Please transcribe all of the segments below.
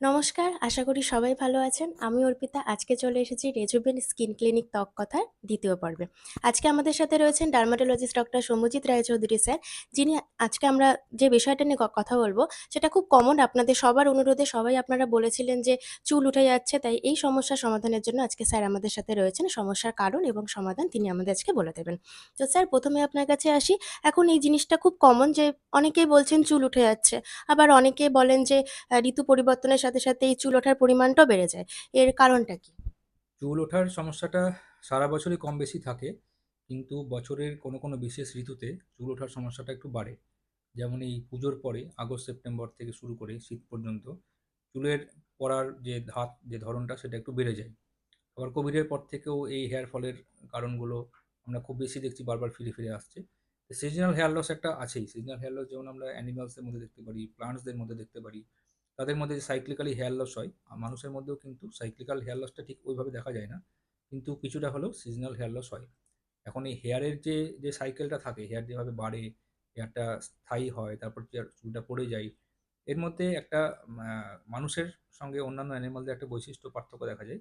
নমস্কার, আশা করি সবাই ভালো আছেন। আমি অর্পিতা। আজকে চলে এসেছি রেজুভেন স্কিন ক্লিনিক ত্বক কথার ২য় পর্বে। আজকে আমাদের সাথে রয়েছেন dermatologist doctor Soumyajit Roychowdhury sir. যিনি আজকে আমরা যে বিষয়টা নিয়ে কথা বলব সেটা খুব কমন আপনাদের সবার অনুরোধে সবাই আপনারা বলেছিলেন যে চুল উঠে যাচ্ছে, তাই এই সমস্যার সমাধানের জন্য আজকে স্যার আমাদের সাথে রয়েছেন। সমস্যার কারণ এবং সমাধান তিনি আমাদের আজকে বলে দেবেন। তো স্যার প্রথমে আপনার কাছে আসি। এখন এই জিনিসটা খুব কমন যে অনেকেই বলছেন চুল উঠে যাচ্ছে। আবার অনেকে বলেন যে ঋতু পরিবর্তনের সাথে, সাথে এই চুল ওঠার পরিমাণটাও বেড়ে যায়। এর কারণটা কি? চুল ওঠার সমস্যাটা সারা বছরই কম বেশি থাকে। কিন্তু বছরের কোনো, কোনো বিশেষ ঋতুতে চুল ওঠার সমস্যাটা একটু বাড়ে। যেমন এই পুজোর পরে আগস্ট, সেপ্টেম্বর থেকে শুরু করে শীত পর্যন্ত চুলের পড়ার যে ধাত, যে ধরনটা সেটা একটু বেড়ে যায়। আবার কোভিডের পর থেকেও এই হেয়ার ফলের কারণগুলো আমরা খুব বেশি দেখছি বারবার ফিরে, ফিরে আসছে। সিজনাল হেয়ার লস একটা আছেই। সিজনাল হেয়ার লস যেমন আমরা অ্যানিমালস এর মধ্যে দেখতে পারি, প্লান্টসদের মধ্যে দেখতে পারি। তাদের মধ্যে যে সাইক্লিক্যালি হেয়ার লস হয়, মানুষের মধ্যেও কিন্তু সাইক্লিক্যাল হেয়ার লসটা ঠিক ওইভাবে দেখা যায় না। কিন্তু কিছুটা হলেও সিজনাল হেয়ার লস হয়। এখন এই হেয়ারের যে, যে সাইকেলটা থাকে, হেয়ার যেভাবে বাড়ে, হেয়ারটা স্থায়ী হয়, তারপর চুলটা পড়ে যায়। এর মধ্যে একটা মানুষের সঙ্গে অন্যান্য অ্যানিমালদের একটা বৈশিষ্ট্য পার্থক্য দেখা যায়।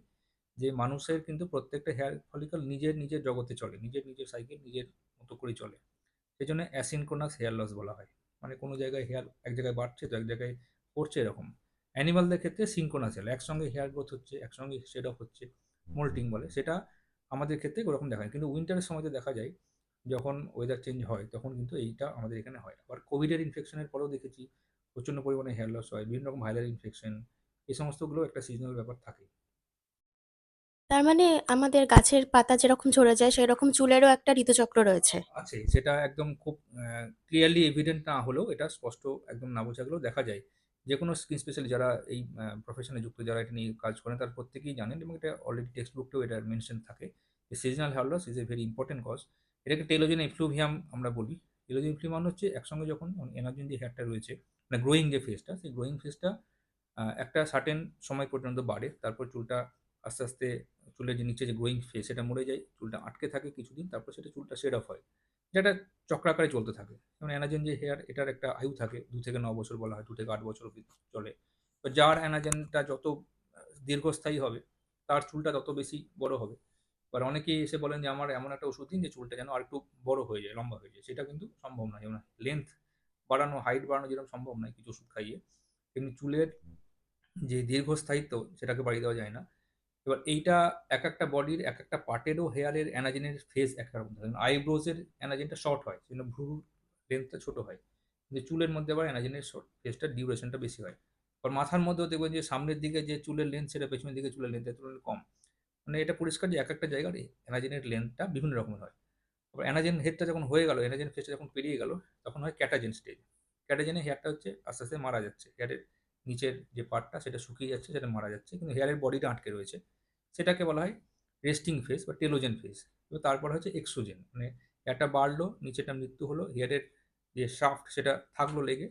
যে মানুষের কিন্তু প্রত্যেকটা হেয়ার ফলিকল নিজের, নিজের জগতে চলে। নিজের, নিজের সাইকেল নিজের মতো করেই চলে। সেই জন্য অ্যাসিনক্রোনাস হেয়ার লস বলা হয়। মানে কোনো জায়গায় হেয়ার এক জায়গায় বাড়ছে তো এক জায়গায় পড়ছে এরকম। অ্যানিমালদের ক্ষেত্রে হেয়ার একসঙ্গে হেয়ার গ্রোথ হচ্ছে, একসঙ্গে শেড অফ হচ্ছে, মোল্টিং বলে। সেটা আমাদের ক্ষেত্রে ওরকম দেখা যায়। কিন্তু উইন্টারের সময়তে দেখা যায়, যখন ওয়েদার চেঞ্জ হয় তখন কিন্তু এইটা আমাদের এখানে হয়। আবার কোভিডের ইনফেকশনের পরেও দেখেছি প্রচণ্ড পরিমাণে হেয়ার লস হয়। বিভিন্ন রকম ভাইরাল ইনফেকশন এই সমস্তগুলো একটা সিজনাল ব্যাপার থাকে তার মানে আমাদের গাছের পাতা যেরকম ঝরে যায়, সেরকম চুলেরও একটা ঋতুচক্র রয়েছে। আছে। সেটা একদম খুব ক্লিয়ারলি এভিডেন্ট না হলেও এটা স্পষ্ট একদম না বোঝা গেলেও দেখা যায়। যেকোনো স্কিন স্পেশালি যারা এই প্রফেশনে যুক্ত যারা এটা নিয়ে কাজ করেন তার প্রত্যেকেই জানেন এবং এটা অলরেডি টেক্সট বুকটাও এটা মেনশন থাকে। যে seasonal hair loss is a very important cause. এটাকে টেলোজেন এফ্লুভিয়াম আমরা বলি। টেলোজেন মানে হচ্ছে একসঙ্গে যখন এনার্জিন যে হেয়ারটা রয়েছে, মানে গ্রোয়িং যে ফেজটা, সেই গ্রোয়িং ফেজটা আ একটা সার্টেন সময় পর্যন্ত বাড়ে। তারপর চুলটা আস্তে, আস্তে চুলের যে নিচে যে গ্রোয়িং ফেজ সেটা মরে যায়। চুলটা আটকে থাকে কিছুদিন। তারপর সেটা চুলটা শেড অফ হয়। যেটা চক্রাকারে চলতে থাকে। যেমন অ্যানাজেন যে হেয়ার এটার একটা আয়ু থাকে দু থেকে ন বছর বলা হয়, দু থেকে আট বছর অব্দি চলে। তো যার অ্যানাজেনটা যত দীর্ঘস্থায়ী হবে, তার চুলটা তত বেশি বড় হবে। এবার অনেকেই এসে বলেন যে, "আমার এমন একটা ওষুধ দিন যে চুলটা যেন আরেকটু বড় হয়ে যায়, লম্বা হয়ে যায়।" সেটা কিন্তু সম্ভব নয়। যেমন লেংথ বাড়ানো, হাইট বাড়ানো যেরকম সম্ভব নয় কিছু ওষুধ খাইয়ে, কিন্তু চুলের যে দীর্ঘস্থায়িত্ব সেটাকে বাড়িয়ে দেওয়া যায় না। এবার এইটা এক একটা বডির এক একটা পার্টেরও হেয়ারের অ্যানাজেনের ফেস একটা রকম থাকে। আইব্রোজ এর অ্যানাজেনটা শর্ট হয়। সেজন্য ভ্রুর লেন্থটা ছোট হয়। কিন্তু চুলের মধ্যে আবার অ্যানাজেনের শ ফেজটার ডিউরেশনটা বেশি হয়। আবার মাথার মধ্যেও দেখবেন যে সামনের দিকে যে চুলের লেন্থ সেটা পেছনের দিকে চুলের লেন্থের তুলনায় কম। মানে এটা পরিষ্কার যে এক একটা জায়গার অ্যানাজেনের লেন্থটা বিভিন্ন রকমের হয়। আবার অ্যানাজেন হেডটা যখন হয়ে গেল, অ্যানাজেন ফেসটা যখন পেরিয়ে গেল, তখন হয় ক্যাটাজেন স্টেজ। ক্যাটাজেনে হেয়ারটা হচ্ছে আস্তে, আস্তে মারা যাচ্ছে। হেয়ারের নিচের যে পার্টটা সেটা শুকিয়ে যাচ্ছে, সেটা মারা যাচ্ছে। কিন্তু হেয়ারের বডিটা আটকে রয়েছে। সেটাকে বলা হয় রেস্টিং ফেজ বা টেলোজেন ফেজ। এবার তারপর হচ্ছে এক্সোজেন। মানে হেয়ারটা বাড়লো, নিচেরটা মৃত্যু হলো, হেয়ারের যে শাফট সেটা থাকল লেগে।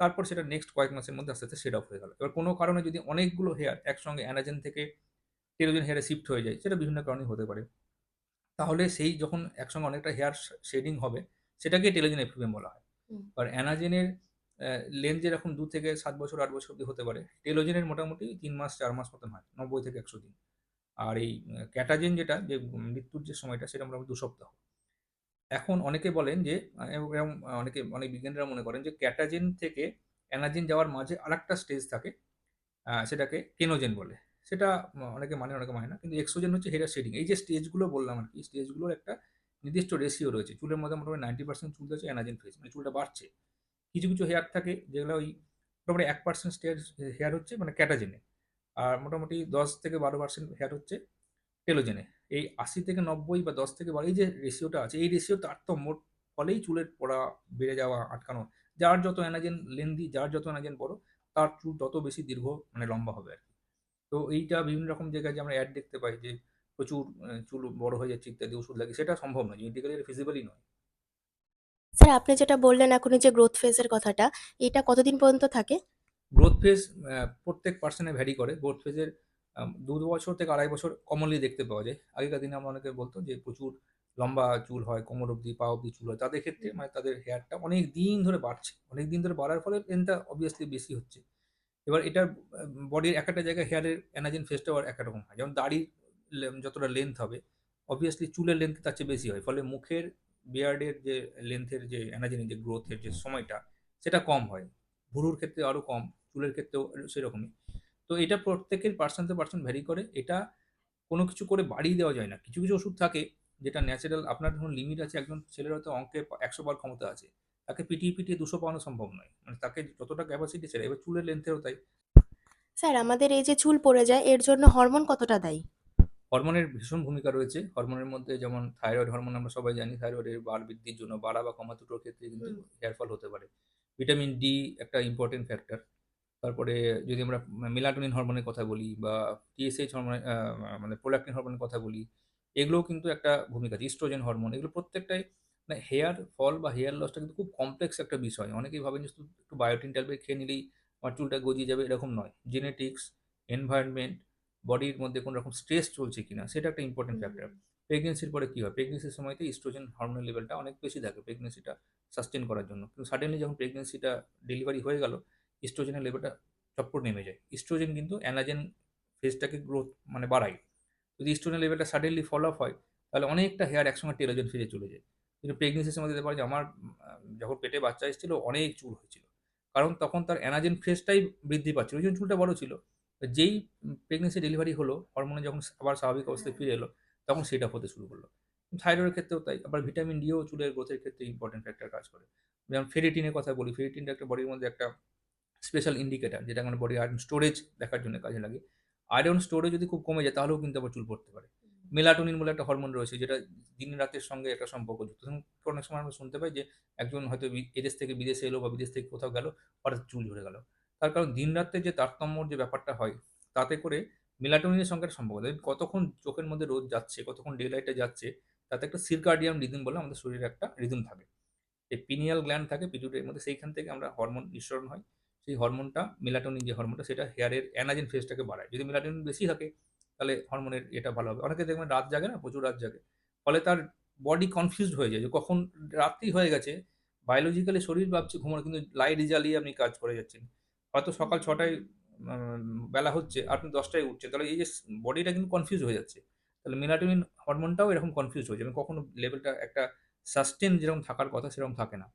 তারপর সেটা নেক্সট কয়েক মাসের মধ্যে আস্তে, আস্তে শেড অফ হয়ে গেল। এবার কোনো কারণে যদি অনেকগুলো হেয়ার একসঙ্গে অ্যানাজেন থেকে টেলোজেন হেয়ারে শিফট হয়ে যায়, সেটা বিভিন্ন কারণে হতে পারে। তাহলে সেই যখন একসঙ্গে অনেকটা হেয়ার শেডিং হবে, সেটাকে টেলোজেন এফ্লুভিয়াম বলা হয়। আর অ্যানাজেনের অ্যা লেন্থ যেরকম ২ থেকে সাত বছর, আট বছর অব্দি হতে পারে। টেলোজেনের মোটামুটি তিন মাস, চার মাস মতন হয়। ৯০ থেকে ১০০ দিন। আর এই ক্যাটাজেন যেটা যে মৃত্যুর যে সময়টা সেটা মোটামুটি দু সপ্তাহ। এখন অনেকে বলেন যে এরম অনেকে অনেক বিজ্ঞানীরা মনে করেন যে ক্যাটাজেন থেকে অ্যানাজেন যাওয়ার মাঝে আরেকটা স্টেজ থাকে। সেটাকে কেনোজেন বলে। সেটা অনেকে মানে, অনেকে মানে না। কিন্তু এক্সোজেন হচ্ছে হেয়ার শেডিং। এই যে স্টেজগুলো বললাম আরকি, স্টেজগুলোর একটা নির্দিষ্ট রেশিও রয়েছে। চুলের মধ্যে মোটামুটি 90% চুল হচ্ছে অ্যানাজেন ফেজ। মানে চুলটা বাড়ছে। কিছু, কিছু হেয়ার থাকে যেগুলো ওই মোটামুটি এক পার্সেন্ট স্টেজ হেয়ার হচ্ছে মানে ক্যাটাজেনে। আর মোটামুটি ১০ থেকে ১২% হেয়ার হচ্ছে টেলোজেনে। এই ৮০ থেকে ৯০ বা ১০ থেকে ১২ এই যে রেশিওটা আছে, এই রেশিও তারতম্যর ফলেই চুলের পড়া, বেড়ে যাওয়া, আটকানো। যার যত অ্যানাজেন লেন্দি, যার যত অ্যানাজেন বড়, তার চুল তত বেশি দীর্ঘ মানে লম্বা হবে আর কি তো এইটা বিভিন্ন রকম জায়গায় যে আমরা অ্যাড দেখতে পাই যে প্রচুর চুল বড় হয়ে যাচ্ছে ইত্যাদি ওষুধ লাগে সেটা সম্ভব নয়। জেনেটিক্যালি এটা ফিজিবলই নয়। স্যার আপনি যেটা বললেন এখন যে গ্রোথ ফেজের কথাটা, এটা কতদিন পর্যন্ত থাকে? গ্রোথ ফেজ প্রত্যেক পার্সনে ভ্যারি করে। গ্রোথ ফেজের দু ২ বছর থেকে ২.৫ বছর কমনলি দেখতে পাওয়া যায়। আগেকার দিনে আমরা অনেকে বলতো যে প্রচুর লম্বা চুল হয়, কোমর অব্দি, পা অব্দি চুল হয়। তাদের ক্ষেত্রে মানে তাদের হেয়ারটা অনেক দিন ধরে বাড়ছে। অনেক দিন ধরে বাড়ার ফলে লেন্থটা obviously বেশি হচ্ছে। এবার এটার বডির এক একটা জায়গায় হেয়ারের এনাজিন ফেসটাও এক রকম হয় যেমন দাড়ির যতটা লেন্থ হবে অবভিয়াসলি চুলের লেন্থ তার চেয়ে বেশি হয় ফলে মুখের বিয়ার্ডের যে লেন্থের যে এনাজিনের যে গ্রোথের যে সময়টা সেটা কম হয় ভুরুর ক্ষেত্রে আরও কম চুলের ক্ষেত্রেও সেরকমই। তো এটা প্রত্যেকের পার্সন টু পার্সন ভ্যারি করে। এটা কোনো কিছু করে বাড়িয়ে দেওয়া যায় না। কিছু কিছু ওষুধ থাকে যেটা ন্যাচারাল আপনার ধরুন লিমিট আছে একজন ছেলের হয়তো অঙ্কে একশো বার ক্ষমতা আছে। তাকে পিটিয়ে পিটিয়ে দুশো পাওয়ানো সম্ভব নয়। মানে তাকে যতটা ক্যাপাসিটি ছেড়ে এবার চুলের লেন্থেরও তাই। স্যার আমাদের এই যে চুল পড়ে যায় এর জন্য হরমোন কতটা দায়ী? হরমোনের ভীষণ ভূমিকা রয়েছে। হরমোনের মধ্যে যেমন থাইরয়েড হরমোন আমরা সবাই জানি থাইরয়েডের বার বৃদ্ধির জন্য বাড়া বা কমা দুটোর ক্ষেত্রে কিন্তু হুম। হেয়ার ফল হতে পারে। ভিটামিন ডি একটা ইম্পর্টেন্ট ফ্যাক্টর তারপরে যদি আমরা মেলাটোনিন হরমোনের কথা বলি বা টিএসএইচ হরমোনের মানে প্রোল্যাক্টিন হরমোনের কথা বলি এগুলোও কিন্তু একটা ভূমিকা আছে। ইস্ট্রোজেন হরমোন এগুলো প্রত্যেকটাই মানে হেয়ার ফল বা হেয়ার লসটা কিন্তু খুব কমপ্লেক্স একটা বিষয়। অনেকেই ভাবেন যে একটু বায়োটিন ট্যাবলেট খেয়ে নিলেই আমার চুলটা গজিয়ে যাবে এরকম নয়। জেনেটিক্স এনভায়রনমেন্ট বডির মধ্যে কোনো রকম স্ট্রেস চলছে কিনা সেটা একটা ইম্পর্টেন্ট ফ্যাক্টর প্রেগনেন্সির পরে কী হয়? প্রেগনেন্সির সময়তে ইস্ট্রোজেন হরমোনের লেভেলটা অনেক বেশি থাকে প্রেগনেন্সিটা সাস্টেন করার জন্য। কিন্তু সাডেনলি যখন প্রেগনেন্সিটা ডেলিভারি হয়ে গেল ইস্ট্রোজেনের লেভেলটা চটপট নেমে যায়। ইস্ট্রোজেন কিন্তু অ্যানাজেন ফেজটাকে গ্রোথ মানে বাড়ায়। যদি ইস্ট্রোজেন লেভেলটা সাডেনলি ফল অফ হয়, তাহলে অনেকটা হেয়ার একসঙ্গে টেলোজেন ফেজে চলে যায়। কিন্তু প্রেগনেন্সির সময় দিতে পারে যে, আমার যখন পেটে বাচ্চা এসেছিল, অনেক চুল হয়েছিল। কারণ তখন তার অ্যানাজেন ফেজটাই বৃদ্ধি পাচ্ছিল। ওই জন্য চুলটা বড় ছিল, যেই প্রেগনেন্সি ডেলিভারি হলো হরমোনে যখন আবার স্বাভাবিক অবস্থায় ফিরে এলো, তখন সেটা হতে শুরু করল। থাইরয়েডের ক্ষেত্রেও তাই। আবার ভিটামিন ডিও চুলের গ্রোথের ক্ষেত্রে ইম্পর্টেন্ট ফ্যাক্টর কাজ করে। যেমন ফেরিটিনের কথা বলি ফেরিটিনটা একটা বডির মধ্যে একটা স্পেশাল ইন্ডিকেটার যেটা আমার বডি আয়রন স্টোরেজ দেখার জন্য কাজে লাগে। আয়রন স্টোরেজ যদি খুব কমে যায় তাহলেও কিন্তু আবার চুল পড়তে পারে। মেলাটোনিন বলে একটা হরমোন রয়েছে যেটা দিন রাতের সঙ্গে একটা সম্পর্কযুক্ত ধরুন অনেক সময় আমরা শুনতে পাই যে একজন হয়তো এদেশ থেকে বিদেশে এলো বা বিদেশ থেকে কোথাও গেল হঠাৎ চুল ঝরে গেল। তার কারণ দিন রাতে যে তারতম্যর যে ব্যাপারটা হয় তাতে করে মেলাটোনিনের সঙ্গে একটা সম্পর্ক। কতক্ষণ চোখের মধ্যে রোদ যাচ্ছে কতক্ষণ ডে লাইটে যাচ্ছে তাতে একটা সিরকার্ডিয়াম রিদম বলে আমাদের শরীরে একটা রিদম থাকে। এই পিনিয়াল গ্ল্যান্ড থাকে পিটুটের মধ্যে সেইখান থেকে আমরা হরমোন নিঃসরণ হয়। সেই হরমোনটা মেলাটোনিন যে হরমোনটা, সেটা হেয়ারের অ্যানাজেন ফেজটাকে বাড়ায়। যদি মেলাটোনিন বেশি থাকে, তাহলে হরমোনের এটা ভালো হবে। অনেকে দেখবেন রাত জাগে না, প্রচুর রাত জাগে। ফলে তার বডি কনফিউজড হয়ে যায় যে কখন রাত্রি হয়ে গেছে বায়োলজিক্যালি শরীর ভাবছে ঘুমানো কিন্তু লাইট জ্বালিয়ে আপনি কাজ করে যাচ্ছেন। হয়তো সকাল ছটায় বেলা হচ্ছে আপনি দশটায় উঠছে তাহলে এই যে বডিটা কিন্তু কনফিউজ হয়ে যাচ্ছে। তাহলে মেলাটোনিন হরমোনটাও এরকম কনফিউজ হয়ে যাবে। কখনো লেভেলটা একটা সাস্টেন যেরকম থাকার কথা, সেরকম থাকে না।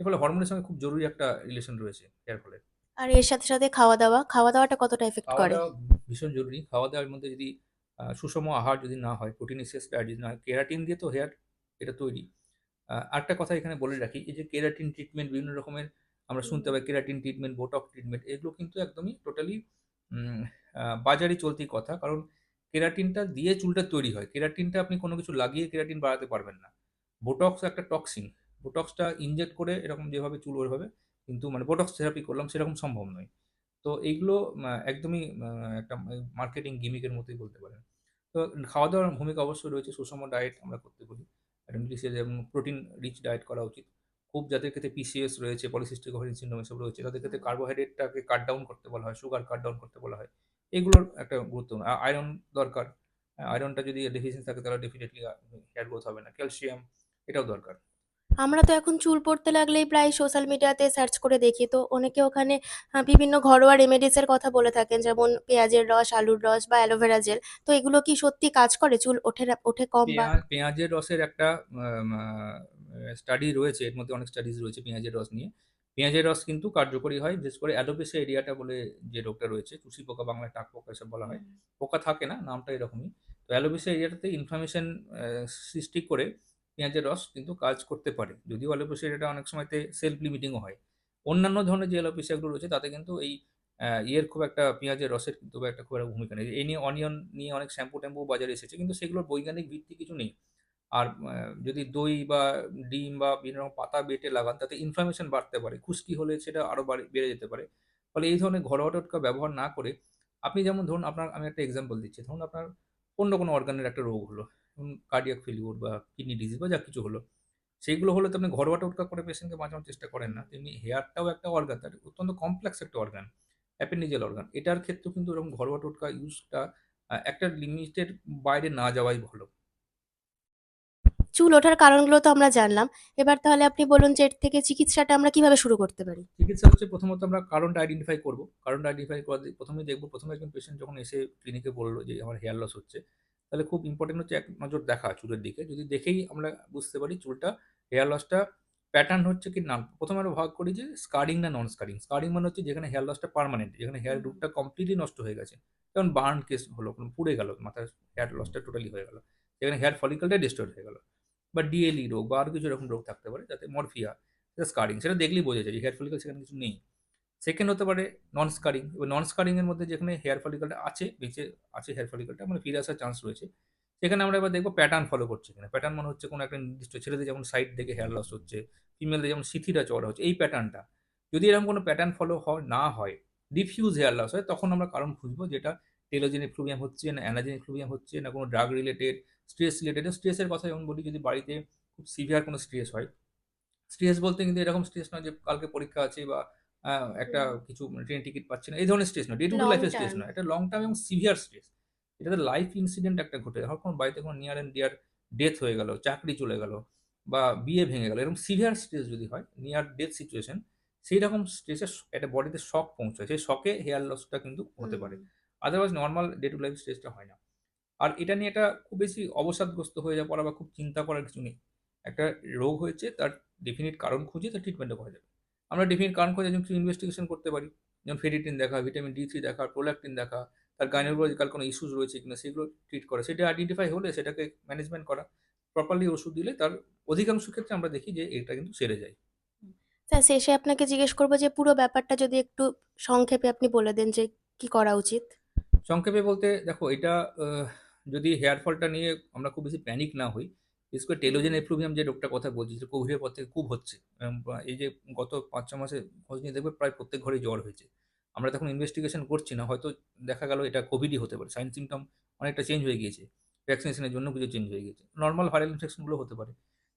এর ফলে হরমোনের সঙ্গে খুব জরুরি একটা রিলেশন রয়েছে এর ফলে। আর এর সাথে সাথে খাওয়া দাওয়া খাওয়া দাওয়াটা কতটা এফেক্ট করে? ভীষণ জরুরি। খাওয়া দাওয়ার মধ্যে যদি সুষম আহার যদি না হয় প্রোটিনিসিয়াস ডায়েট যদি না হয় কেরাটিন দিয়ে তো হেয়ার এটা তৈরি। আরেকটা কথা এখানে বলে রাখি এই যে কেরাটিন ট্রিটমেন্ট বিভিন্ন রকমের আমরা শুনতে পাই কেরাটিন ট্রিটমেন্ট বোটক ট্রিটমেন্ট এগুলো কিন্তু একদমই টোটালি বাজারে চলতি কথা। কারণ কেরাটিনটা দিয়ে চুলটা তৈরি হয়। কেরাটিনটা আপনি কোনো কিছু লাগিয়ে কেরাটিন বাড়াতে পারবেন না। বোটক্স একটা টক্সিন বোটক্সটা ইনজেক্ট করে এরকম যেভাবে চুল ওইভাবে কিন্তু মানে বোটক্স থেরাপি করলাম সেরকম সম্ভব নয়। তো এইগুলো একদমই একটা মার্কেটিং গিমিকের মতোই বলতে পারেন। তো খাওয়া দাওয়ার ভূমিকা অবশ্যই রয়েছে, সুষম ডায়েট আমরা করতে বলি নিউট্রিশিয়াস এবং প্রোটিন রিচ ডায়েট করা উচিত। খুব যাদের ক্ষেত্রে পিসিএস রয়েছে পলিসিস্টিক ওভারিয়ান সিন্ড্রোম এসব রয়েছে, তাদের ক্ষেত্রে কার্বোহাইড্রেটটাকে কাট ডাউন করতে বলা হয় সুগার কাট ডাউন করতে বলা হয়। এগুলোর একটা গুরুত্বপূর্ণ আয়রন দরকার। আয়রনটা যদি ডেফিসিয়েন্সি থাকে তাহলে ডেফিনেটলি হেয়ার গ্রোথ হবে না। ক্যালসিয়াম এটাও দরকার। আমরা তো এখন চুল পড়তে লাগলেই প্রায় সোশ্যাল মিডিয়াতে সার্চ করে দেখি। তো অনেকে ওখানে বিভিন্ন ঘরোয়া রেমেডিসের কথা বলে থাকেন যেমন পেঁয়াজের রস আলুর রস বা অ্যালোভেরা জেল তো এগুলো কি সত্যি কাজ করে চুল ওঠে না- ওঠে কম বা পেঁয়াজ পেঁয়াজের রসের একটা স্টাডি রয়েছে এর মধ্যে অনেক স্টাডিজ রয়েছে পেঁয়াজের রস নিয়ে। পেঁয়াজের রস কিন্তু কার্যকরী হয় বিশেষ করে অ্যালোপেসিয়া এরিয়াটা বলে যে রোগটা রয়েছে চুষি পোকা বাংলায় টাক পোকা এসব বলা হয়। পোকা থাকে না নামটা এরকমই। তো অ্যালোপেসিয়া এরিয়াটাতে ইনফ্লামেশন সৃষ্টি করে পেঁয়াজের রস কিন্তু কাজ করতে পারে। যদিও অ্যালোপেসিয়া এটা অনেক সময়তে সেলফ লিমিটিংও হয়। অন্যান্য ধরনের যে অ্যালোপেসিয়াগুলো রয়েছে, তাতে কিন্তু এই ইয়ের খুব একটা, পেঁয়াজের রসের কিন্তু একটা খুব একটা ভূমিকা নেই। এই নিয়ে অনিয়ন নিয়ে অনেক শ্যাম্পু ট্যাম্পু বাজারে এসেছে, কিন্তু সেগুলোর বৈজ্ঞানিক ভিত্তি কিছু নেই। আর যদি দই বা ডিম বা বিভিন্ন রকম পাতা বেটে লাগান, তাতে ইনফ্লামেশন বাড়তে পারে। খুশকি হলে সেটা আরও বেড়ে যেতে পারে। ফলে এই ধরনের ঘরোয়া টোটকা ব্যবহার না করে, আপনি যেমন ধরুন, আপনার, আমি একটা এক্সাম্পল দিচ্ছি। ধরুন আপনার অন্য কোনো অর্গানের একটা রোগ হলো। ধরুন কার্ডিয়াক ফেলিওর বা কিডনি ডিজিজ বা যা কিছু হলো সেইগুলো হলে তো আপনি ঘরোয়া টোটকা করে পেশেন্টকে বাঁচানোর চেষ্টা করেন না। তেমনি হেয়ারটাও একটা অর্গান তার অত্যন্ত কমপ্লেক্স একটা অর্গান অ্যাপেন্ডিজেল অর্গান এটার ক্ষেত্রেও কিন্তু এরকম ঘরোয়া টোটকা ইউজটা একটা লিমিটের বাইরে না যাওয়াই ভালো। চুল ওঠার কারণগুলো তো আমরা জানলাম। এবার তাহলে আপনি বলুন যে এর থেকে চিকিৎসাটা আমরা কীভাবে শুরু করতে পারি? চিকিৎসা হচ্ছে প্রথমত আমরা কারণটা আইডেন্টিফাই করব। কারণটা আইডেন্টিফাই করা প্রথমে দেখব প্রথমে একজন পেশেন্ট যখন এসে ক্লিনিকে বলল যে আমার হেয়ার লস হচ্ছে তাহলে খুব ইম্পর্টেন্ট হচ্ছে এক নজর দেখা চুলের দিকে। যদি দেখেই আমরা বুঝতে পারি চুলটা হেয়ার লসটা প্যাটার্ন হচ্ছে কি না, প্রথমে আমরা ভাগ করি যে স্কারিং না নন স্কারিং স্কারিং মানে হচ্ছে যেখানে হেয়ার লসটা পার্মানেন্ট যেখানে হেয়ার রুটটা কমপ্লিটলি নষ্ট হয়ে গেছে। যেমন বার্ন কেস হলো, কোনো পুড়ে গেল, মাথার হেয়ার লসটা টোটালি হয়ে গেল। যেখানে হেয়ার ফলিকলটা ডিস্টর্ব হয়ে গেল। বা ডিএলই রোগ বা আরও কিছু এরকম রোগ থাকতে পারে, যাতে মরফিয়া সেটা স্কারিং সেটা দেখলেই বোঝা যায় যে হেয়ার ফলিকল সেখানে কিছু নেই। সেকেন্ড হতে পারে নন স্কারিং এবার নন স্কারিংয়ের মধ্যে যেখানে হেয়ার ফলিকলটা আছে, বেঁচে আছে হেয়ার ফলিকলটা মানে ফিরে আসার চান্স রয়েছে। সেখানে আমরা এবার দেখব প্যাটার্ন ফলো করছে কিনা। প্যাটার্ন মানে হচ্ছে কোনো একটা নির্দিষ্ট ছেলেদের যেমন সাইড থেকে হেয়ার লস হচ্ছে ফিমেলদের যেমন সিথিটা চড়া হচ্ছে, এই প্যাটার্নটা যদি এরকম কোনো প্যাটার্ন ফলো হয়, না হয় ডিফিউজ হেয়ার লস হয়, তখন আমরা কারণ খুঁজবো যেটা টেলোজেন ফ্লুভিয়াম হচ্ছে না অ্যানাজেন ফ্লুভিয়াম হচ্ছে না, কোনো ড্রাগ রিলেটেড স্ট্রেস রিলেটেড স্ট্রেসের কথা যেমন বলি, যদি বাড়িতে খুব সিভিয়ার কোনো স্ট্রেস হয় স্ট্রেস বলতে কিন্তু এরকম স্ট্রেস নয় যে কালকে পরীক্ষা আছে বা একটা কিছু ট্রেন টিকিট পাচ্ছে না। এই ধরনের স্ট্রেস নয়। ডে টু ডে লাইফের স্ট্রেস. নয়। এটা লং টার্ম এবং সিভিয়ার স্ট্রেস এটাতে লাইফ ইনসিডেন্ট একটা ঘটে। ধর কোনো বাড়িতে কোনো নিয়ার অ্যান্ড ডিয়ার ডেথ হয়ে গেল চাকরি চলে গেল বা বিয়ে ভেঙে গেল এরকম সিভিয়ার স্ট্রেস যদি হয় নিয়ার ডেথ সিচুয়েশন সেই রকম স্ট্রেসে একটা বডিতে শক পৌঁছায়। সেই শকে হেয়ার লসটা কিন্তু হতে পারে। Otherwise normal day to life স্ট্রেসটা হয় না। আর এটা নিয়ে এটা খুব বেশি অবসাদগ্রস্ত হয়ে যাওয়া পড়া বা খুব চিন্তা করার কিছু নেই। একটা রোগ হয়েছে তার ডেফিনিট কারণ খুঁজে তার ট্রিটমেন্টও করা যাবে। আমরা ডেফিনিট কারণ খুঁজে কিছু ইনভেস্টিগেশন করতে পারি। যেমন ফেরিটিন দেখা ভিটামিন ডি থ্রি দেখা প্রোল্যাক্টিন দেখা তার গাইনোলজিক্যাল কোনো ইস্যুস রয়েছে কিনা সেগুলো ট্রিট করা। সেটা আইডেন্টিফাই হলে সেটাকে ম্যানেজমেন্ট করা প্রপারলি ওষুধ দিলে তার অধিকাংশ ক্ষেত্রে আমরা দেখি যে এটা কিন্তু সেরে যায়। স্যার শেষে আপনাকে জিজ্ঞেস করব যে পুরো ব্যাপারটা যদি একটু সংক্ষেপে আপনি বলে দেন যে কি করা উচিত। সংক্ষেপে বলতে দেখো এটা যদি হেয়ার ফলটা নিয়ে আমরা খুব বেশি প্যানিক না হই বিশেষ করে টেলোজেন এপ্রুভিয়াম যে রোগটা কথা বলছি যে কোভিডের পর থেকে খুব হচ্ছে। এই যে গত পাঁচ ছ মাসে খোঁজ নিয়ে দেখবে প্রায় প্রত্যেক ঘরে জ্বর হয়েছে। আমরা তখন ইনভেস্টিগেশন করছি না, হয়তো দেখা গেল এটা কোভিডই হতে পারে। সাইন সিমটম অনেকটা চেঞ্জ হয়ে গিয়েছে। ভ্যাকসিনেশনের জন্য কিছু চেঞ্জ হয়ে গিয়েছে। নর্মাল ভাইরাল ইনফেকশনগুলো হতে পারে।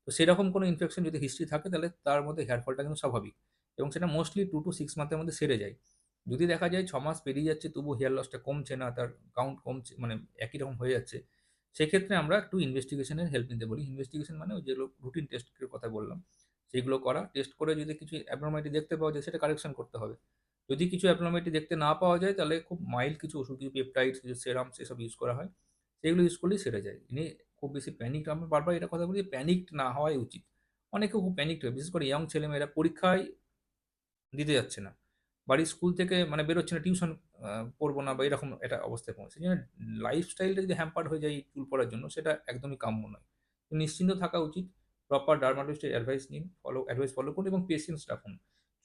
তো সেরকম কোনো ইনফেকশন যদি হিস্ট্রি থাকে, তাহলে তার মধ্যে হেয়ার ফলটা কিন্তু স্বাভাবিক। এবং সেটা মোস্টলি টু টু সিক্স মান্থের মধ্যে সেরে যায়। যদি দেখা যায় ছ মাস পেরিয়ে যাচ্ছে তবু হেয়ার লসটা কমছে না, তার কাউন্ট কমছে মানে একই রকম হয়ে যাচ্ছে সেক্ষেত্রে আমরা একটু ইনভেস্টিগেশনের হেল্প নিতে বলি ইনভেস্টিগেশন মানে ওই যেগুলো রুটিন টেস্টের কথা বললাম। সেগুলো করা টেস্ট করে যদি কিছু অ্যাবনর্মালিটি দেখতে পাওয়া যায়, সেটা কারেকশন করতে হবে। যদি কিছু অ্যাবনর্মালিটি দেখতে না পাওয়া যায়, তাহলে খুব মাইল্ড কিছু ওষুধ, কিছু পেপটাইডস কিছু সেরাম সেসব ইউজ করা হয়। সেগুলো ইউজ করলেই সেরে যায়। ইনি খুব বেশি প্যানিক আমরা বারবার এটা কথা বলি প্যানিকড না হওয়াই উচিত। অনেকে খুব প্যানিকড হয়। বিশেষ করে ইয়ং ছেলেমেয়েরা পরীক্ষায় দিতে যাচ্ছে না। বাড়ির স্কুল থেকে মানে বেরোচ্ছে না, টিউশন পড়ব না বা এরকম একটা অবস্থায় পৌঁছে জন্য লাইফস্টাইলটা যদি হ্যাম্পার হয়ে যায় চুল পড়ার জন্য, সেটা একদমই কাম্য নয়। তো নিশ্চিন্ত থাকা উচিত প্রপার ডার্মাটোস্টের অ্যাডভাইস নিন ফলো অ্যাডভাইস ফলো করুন এবং পেশেন্স রাখুন।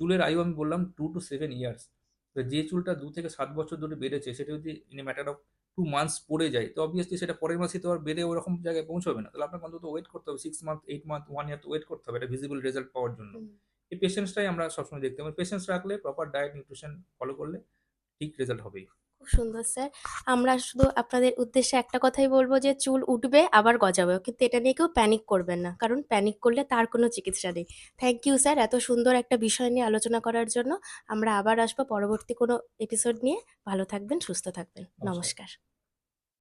চুলের আয়ু আমি বললাম টু টু সেভেন ইয়ার্স তো যে চুলটা দু থেকে সাত বছর ধরে বেড়েছে, সেটা যদি in matter of two months পড়ে যায়, তো অবভিয়াসলি সেটা পরের মাসে তো আর বেড়ে ওরকম জায়গায় পৌঁছবে না। তাহলে আপনাকে অন্তত ওয়েট করতে হবে six month eight month one year তো ওয়েট করতে হবে, একটা ভিজিবল রেজাল্ট পাওয়ার জন্য। এই পেশেন্সটাই আমরা সবসময় দেখতে পাই পেশেন্স রাখলে প্রপার ডায়েট নিউট্রিশন ফলো করলে ঠিক রেজাল্ট হবেই। খুব সুন্দর স্যার আমরা শুধু আপনাদের উদ্দেশ্যে একটা কথাই বলব যে চুল উঠবে আবার গজাবে কিন্তু এটা নিয়ে কেউ প্যানিক করবেন না। কারণ প্যানিক করলে তার কোনো চিকিৎসা নেই। থ্যাংক ইউ স্যার এত সুন্দর একটা বিষয় নিয়ে আলোচনা করার জন্য। আমরা আবার আসব পরবর্তী কোনো এপিসোড নিয়ে। ভালো থাকবেন সুস্থ থাকবেন। নমস্কার।